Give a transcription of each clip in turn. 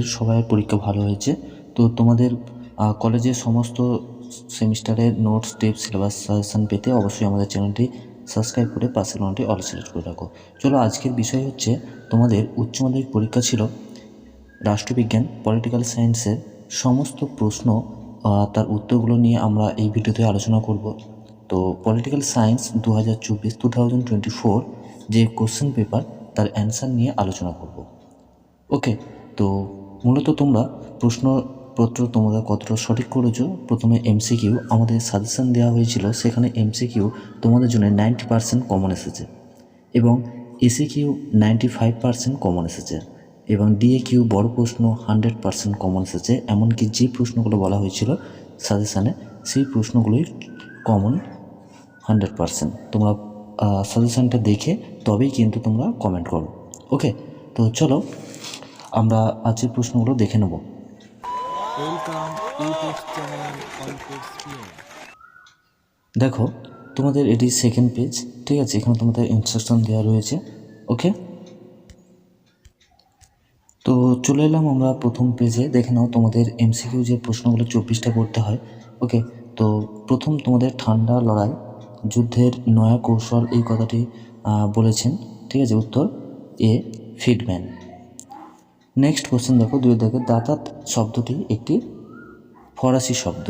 তোমাদের সবাই পরীক্ষা ভালো হয়েছে। তো তোমাদের কলেজের সমস্ত সেমিস্টারের নোটস টিপস সিলেবাস সাজেশন পেতে অবশ্যই আমাদের চ্যানেলটি সাবস্ক্রাইব করে পাশের নোটটি অল সিলেক্ট করে রাখো। চলো আজকের বিষয় হচ্ছে তোমাদের উচ্চ মাধ্যমিক পরীক্ষা ছিল রাষ্ট্রবিজ্ঞান পলিটিক্যাল সায়েন্সের সমস্ত প্রশ্ন তার উত্তরগুলো নিয়ে আমরা এই ভিডিওতে আলোচনা করব। তো পলিটিক্যাল সায়েন্স দু হাজার চব্বিশ টু থাউজেন্ড টোয়েন্টি ফোর যে কোশ্চেন পেপার তার অ্যান্সার নিয়ে আলোচনা করব। ওকে তো মূলত তোমরা প্রশ্নপত্র তোমরা কতটা সঠিক করেছ? প্রথমে এমসিকিউ আমাদের সাজেশান দেওয়া হয়েছিল, সেখানে এমসিকিউ তোমাদের জন্য নাইনটি পার্সেন্ট কমন এসেছে এবং SA Q ninety five percent common এসেছে এবং ডিএ কিউ বড় প্রশ্ন হান্ড্রেড পার্সেন্ট কমন এসেছে, এমনকি যে প্রশ্নগুলো বলা হয়েছিল সাজেশানে সেই প্রশ্নগুলোই কমন হান্ড্রেড পার্সেন্ট তোমরা সাজেশানটা দেখে তবেই কিন্তু তোমরা কমেন্ট করো। ওকে তো চলো আমরা আজকের প্রশ্নগুলো দেখে নেব. দেখো তোমাদের এটি সেকেন্ড পেজ ঠিক আছে? এখানে তোমাদের ইনস্ট্রাকশন দেওয়া রয়েছে ওকে তো চলে এলাম আমরা প্রথম পেজে দেখে নাও তোমাদের এমসিকিউ যে প্রশ্নগুলো চব্বিশটা করতে হয় ওকে তো প্রথম তোমাদের ঠান্ডা লড়াই যুদ্ধের নয়া কৌশল এই কথাটি বলেছেন ঠিক আছে? উত্তর এ ফিডম্যান নেক্সট কোশ্চেন দেখো, দুই দেখো। দাতাত শব্দটি একটি ফরাসি শব্দ।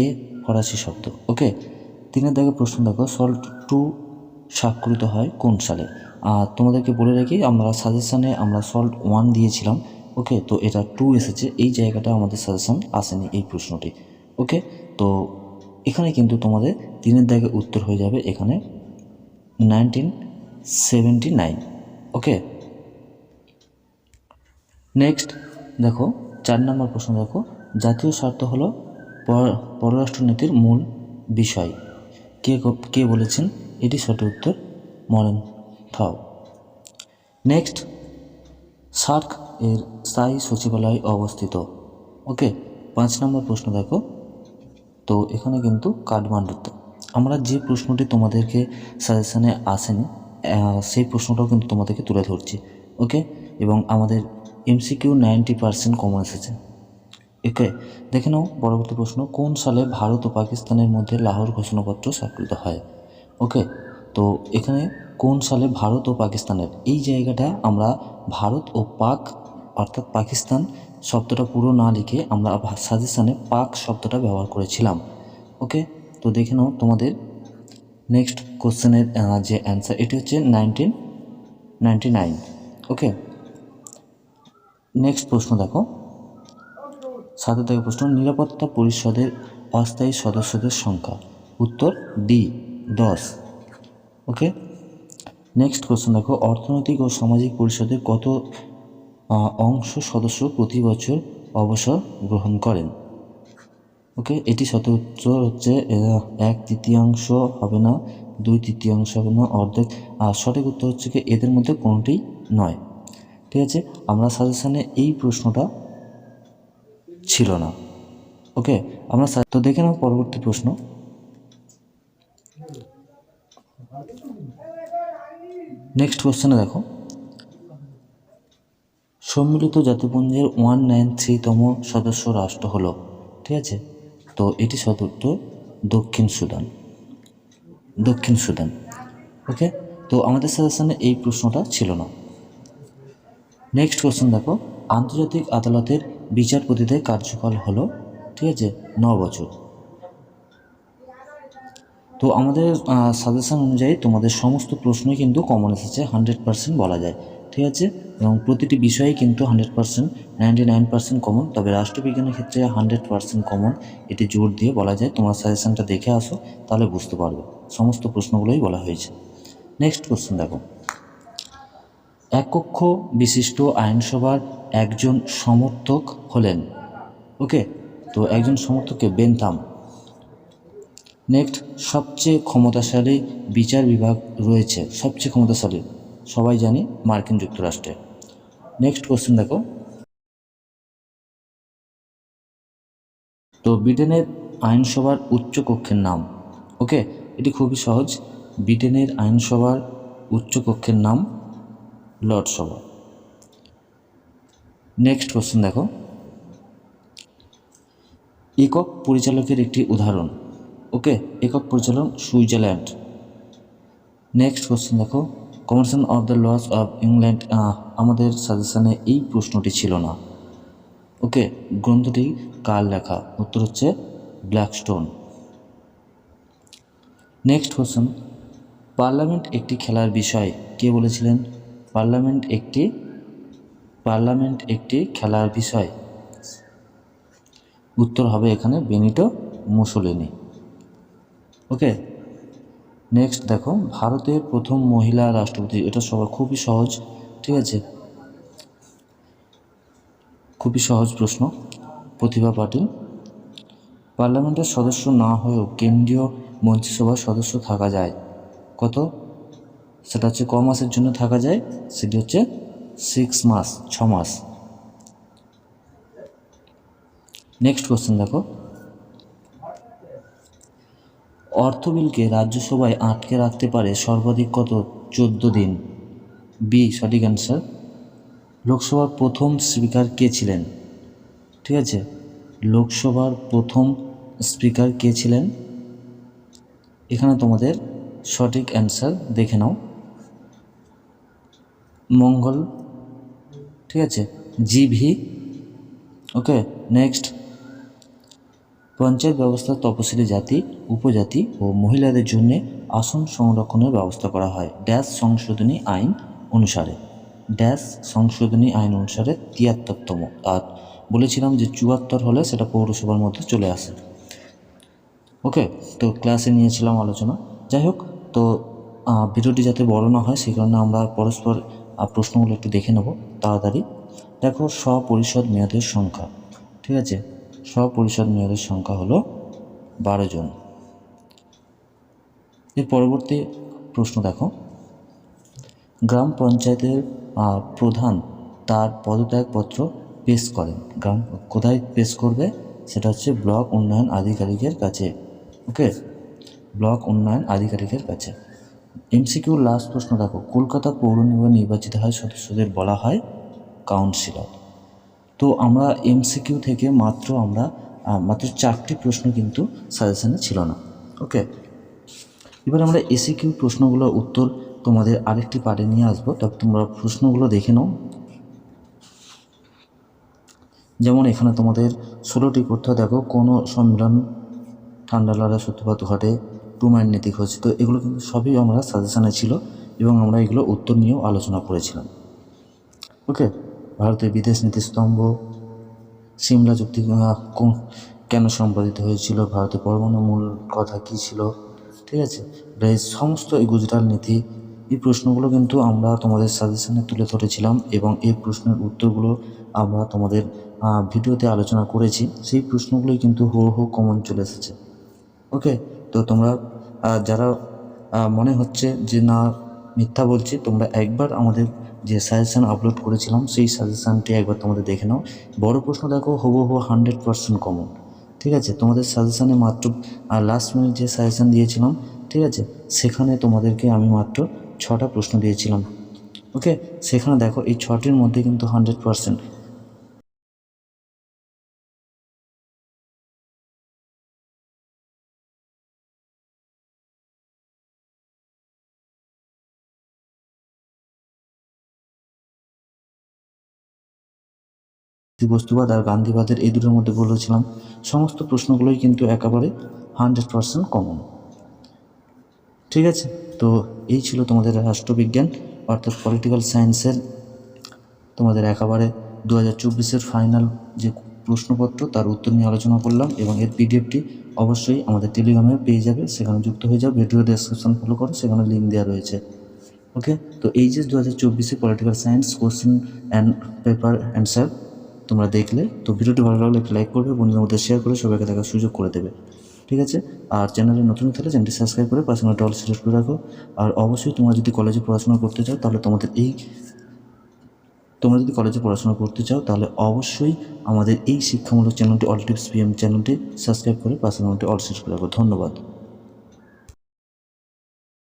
এ ফরাসি শব্দ। ওকে? তিনের দাগে প্রশ্ন দেখো, সল্ট টু স্বাক্ষরিত হয় কোন সালে? আর তোমাদেরকে বলে রাখি, আমরা সাজেশানে আমরা সল্ট ওয়ান দিয়েছিলাম, ওকে? তো এটা টু এসেছে, এই জায়গাটা আমাদের সাজেশান আসেনি এই প্রশ্নটি, ওকে? তো এখানে কিন্তু তোমাদের তিনের দাগে উত্তর হয়ে যাবে এখানে nineteen seventy nine okay? Next দেখো, চার নম্বর প্রশ্ন দেখো। জাতীয় স্বার্থ হলো পর- পররাষ্ট্রনীতির মূল বিষয়। কে কে বলেছেন? এটি সঠিক উত্তর মরেন থাও। নেক্সট সার্ক এর স্থায়ী সচিবালয় অবস্থিত। ওকে, পাঁচ নম্বর প্রশ্ন দেখো। তো এখানে কিন্তু কাঠমান্ডুতে আমরা যে প্রশ্নটি তোমাদেরকে সাজেশনে আসেনি সেই প্রশ্নটাও কিন্তু তোমাদেরকে তুলে ধরছি। ওকে, এবং আমাদের এমসিকিউ নাইনটি পার্সেন্ট কমন এসেছে। ওকে দেখে নাও পরবর্তী প্রশ্ন, কোন সালে ভারত ও পাকিস্তানের মধ্যে লাহোর ঘোষণাপত্র স্বাক্ষরিত হয়? ওকে, তো এখানে কোন সালে ভারত ও পাকিস্তানের, এই জায়গাটা আমরা ভারত ও পাক, অর্থাৎ পাকিস্তান শব্দটা পুরো না লিখে আমরা সাজেশানে পাক শব্দটা ব্যবহার করেছিলাম। ওকে, তো দেখে নাও তোমাদের নেক্সট কোশ্চেনের যে অ্যান্সার, এটি হচ্ছে nineteen ninety nine. Okay next প্রশ্ন দেখো। সাথে থেকে প্রশ্ন, নিরাপত্তা পরিষদের অস্থায়ী সদস্যদের সংখ্যা। উত্তর ডি দশ। ওকে নেক্সট কোশ্চেন দেখো, অর্থনৈতিক ও সামাজিক পরিষদের কত অংশ সদস্য প্রতি বছর অবসর গ্রহণ করেন? ওকে এটি সত উত্তর হচ্ছে এক তৃতীয়াংশ হবে না, দুই তৃতীয়াংশ হবে না, অর্ধেক। আর সঠিক উত্তর হচ্ছে কি, এদের মধ্যে কোনোটি নয়? ঠিক আছে? আমরা সাজেশানে এই প্রশ্নটা ছিল না। ওকে আমরা তো দেখে নাও পরবর্তী প্রশ্ন। নেক্সট কোশ্চেনে দেখো। সম্মিলিত জাতিপুঞ্জের ওয়ান নাইন থ্রিতম সদস্য রাষ্ট্র হলো, ঠিক আছে? তো এটি সদুত্ত দক্ষিণ সুদান। দক্ষিণ সুদান। ওকে তো আমাদের সাজেশানে এই প্রশ্নটা ছিল না। নেক্সট কোশ্চেন দেখো। আন্তর্জাতিক আদালতের বিচারপতিদের কার্যকাল হলো, ঠিক আছে, ন বছর। তো আমাদের সাজেশন অনুযায়ী তোমাদের সমস্ত প্রশ্নই কিন্তু কমন এসেছে হান্ড্রেড পার্সেন্ট বলা যায়, ঠিক আছে? এবং প্রতিটি বিষয়ে কিন্তু hundred percent ninety nine percent common তবে রাষ্ট্রবিজ্ঞানের ক্ষেত্রে হান্ড্রেড পার্সেন্ট কমন এটি জোর দিয়ে বলা যায়। তোমার সাজেশনটা দেখে আসো, তাহলে বুঝতে পারবে। সমস্ত প্রশ্নগুলোই বলা হয়েছে। নেক্সট কোশ্চেন দেখো। এক কক্ষ বিশিষ্ট আইনসভার একজন সমর্থক হলেন। ওকে, তো একজন সমর্থককে বেনথাম নেক্সট, সবচেয়ে ক্ষমতাশালী বিচার বিভাগ রয়েছে। সবচেয়ে ক্ষমতাশালী, সবাই জানি, মার্কিন যুক্তরাষ্ট্রে। নেক্সট কোশ্চেন দেখো। তো ব্রিটেনের আইনসভার উচ্চ কক্ষের নাম। ওকে, এটি খুবই সহজ। ব্রিটেনের আইনসভার উচ্চ কক্ষের নাম লর্ড সভা। নেক্সট কোশ্চেন দেখো। একক পরিচালকের একটি উদাহরণ। ওকে, একক পরিচালন সুইজারল্যান্ড। নেক্সট কোশ্চেন দেখো। Commission of the laws of England আমাদের সাজেশনে এই প্রশ্নটি ছিল না। ওকে, গ্রন্থটি কার লেখা? উত্তর হচ্ছে ব্ল্যাকস্টোন। Next question. পার্লামেন্ট একটি খেলার বিষয়। কে বলেছিলেন? পার্লামেন্ট একটি পার্লামেন্ট একটি খেলার বিষয়। উত্তর হবে এখানে বেনিটো মুসোলিনি। ওকে, নেক্সট দেখো, ভারতের প্রথম মহিলা রাষ্ট্রপতি, এটা সবার খুবই সহজ, ঠিক আছে? খুবই সহজ প্রশ্ন, প্রতিভা পাটিল। পার্লামেন্টের সদস্য না হয়েও কেন্দ্রীয় মন্ত্রিসভার সদস্য থাকা যায়। কত? সেটা হচ্ছে ক মাসের জন্য থাকা যায়, সেটি হচ্ছে সিক্স মাস, ছ মাস। নেক্সট কোশ্চেন দেখো। অর্থ বিলকে রাজ্যসভায় আটকে রাখতে পারে সর্বাধিক কত? চোদ্দ দিন। বি সঠিক অ্যান্সার লোকসভার প্রথম স্পিকার কে ছিলেন? ঠিক আছে? লোকসভার প্রথম স্পিকার কে ছিলেন? এখানে তোমাদের সঠিক অ্যান্সার দেখে নাও। মঙ্গল, ঠিক আছে? জিভি, ওকে, নেক্সট। পঞ্চায়েত ব্যবস্থা তপশিলি জাতি, উপজাতি ও মহিলাদের জন্য আসন সংরক্ষণের ব্যবস্থা করা হয়। ড্যাশ সংশোধনী আইন অনুসারে। ড্যাশ সংশোধনী আইন অনুসারে তিয়াত্তরতম। আর বলেছিলাম যে চুয়াত্তর হলে সেটা পৌরসভার মধ্যে চলে আসে। ওকে, তো ক্লাসে নিয়েছিলাম আলোচনা। যাই হোক, তো ভিডিওটি যাতে বড় না হয়, সেই কারণে আমরা পরস্পর প্রশ্নগুলো একটু দেখে নেব তাড়াতাড়ি। দেখো স্বপরিষদ মেয়াদের সংখ্যা, ঠিক আছে? স্বপরিষদ মেয়াদের সংখ্যা হলো বারো জন। এর পরবর্তী প্রশ্ন দেখো। গ্রাম পঞ্চায়েতের প্রধান তার পদত্যাগপত্র পেশ করেন। গ্রাম কোথায় পেশ করবে? সেটা হচ্ছে ব্লক উন্নয়ন আধিকারিকের কাছে, ওকে? ব্লক উন্নয়ন আধিকারিকের কাছে। এমসিকিউ লাস্ট প্রশ্ন দেখো, কলকাতা পৌর নিগম নির্বাচিত হয় সদস্যদের বলা হয় কাউন্সিলর। তো আমরা এমসিকিউ থেকে মাত্র আমরা মাত্র চারটি প্রশ্ন কিন্তু সাজেশানে ছিল না। ওকে? এবার আমরা এসি কিউ প্রশ্নগুলোর উত্তর তোমাদের আরেকটি পার্টে নিয়ে আসব। তবে তোমরা প্রশ্নগুলো দেখে নাও। যেমন এখানে তোমাদের ষোলোটি করতে দেখো, কোনো সম্মেলন ঠান্ডা লড়া সূত্রপাত ঘটে মাইন্ড নীতি খোঁজ তো এগুলো কিন্তু সবই আমরা সাজেশানে ছিল এবং আমরা এগুলো উত্তর নিয়েও আলোচনা করেছিলাম। ওকে ভারতের বিদেশ নীতি স্তম্ভ, সিমলা চুক্তি কেন সম্পাদিত হয়েছিল ভারতের পরমাণু মূল কথা কী ছিল, ঠিক আছে? সমস্ত এই গুজরাট নীতি, এই প্রশ্নগুলো কিন্তু আমরা তোমাদের সাজেশনে তুলে ধরেছিলাম এবং এই প্রশ্নের উত্তরগুলো আমরা তোমাদের ভিডিওতে আলোচনা করেছি। সেই প্রশ্নগুলোই কিন্তু হু হু কমন চলে এসেছে। ওকে তো তোমরা যারা মনে হচ্ছে যে না, মিথ্যা বলছি, তোমরা একবার আমাদের যে সাজেশান আপলোড করেছিলাম, সেই সাজেশানটি একবার তোমাদের দেখে নাও। বড় প্রশ্ন দেখো হবু হান্ড্রেড পার্সেন্ট কমন ঠিক আছে? তোমাদের সাজেশানে মাত্র লাস্ট মিনিট যে সাজেশান দিয়েছিলাম, ঠিক আছে? সেখানে তোমাদেরকে আমি মাত্র ছটা প্রশ্ন দিয়েছিলাম। ওকে? সেখানে দেখো, এই ছটির মধ্যে কিন্তু হান্ড্রেড পার্সেন্ট বস্তুবাদ আর গান্ধীবাদের এই দুটোর মধ্যে বলেছিলাম সমস্ত প্রশ্নগুলোই কিন্তু একেবারে হান্ড্রেড পার্সেন্ট কমন। ঠিক আছে? তো এই ছিল তোমাদের রাষ্ট্রবিজ্ঞান, অর্থাৎ পলিটিক্যাল সায়েন্সের তোমাদের একেবারে দু হাজার চব্বিশের ফাইনাল যে প্রশ্নপত্র, তার উত্তর নিয়ে আলোচনা করলাম এবং এর পিডিএফটি অবশ্যই আমাদের টেলিগ্রামে পেয়ে যাবে। সেখানে যুক্ত হয়ে যাবে ভিডিও ডেসক্রিপশন ফলো করো, সেখানে লিঙ্ক দেওয়া রয়েছে। ওকে তো এই যে দু হাজার চব্বিশে political science question and paper answer তোমরা দেখলে, তো ভিডিওটি ভালো লাগলে একটি লাইক করবে, বন্ধুদের মধ্যে শেয়ার করে সবাইকে দেখার সুযোগ করে দেবে। ঠিক আছে? আর চ্যানেলে নতুন হলে চ্যানেলটি সাবস্ক্রাইব করে পাশে অল সিলেক্ট করে রাখো। আর অবশ্যই তোমরা যদি কলেজে পড়াশোনা করতে চাও, তাহলে তোমাদের এই তোমরা যদি কলেজে পড়াশোনা করতে চাও, তাহলে অবশ্যই আমাদের এই শিক্ষামূলক চ্যানেলটি অল টিপস পিএম চ্যানেলটি সাবস্ক্রাইব করে পাশে চ্যানেলটি অল সিলেক্ট করে রাখো। ধন্যবাদ।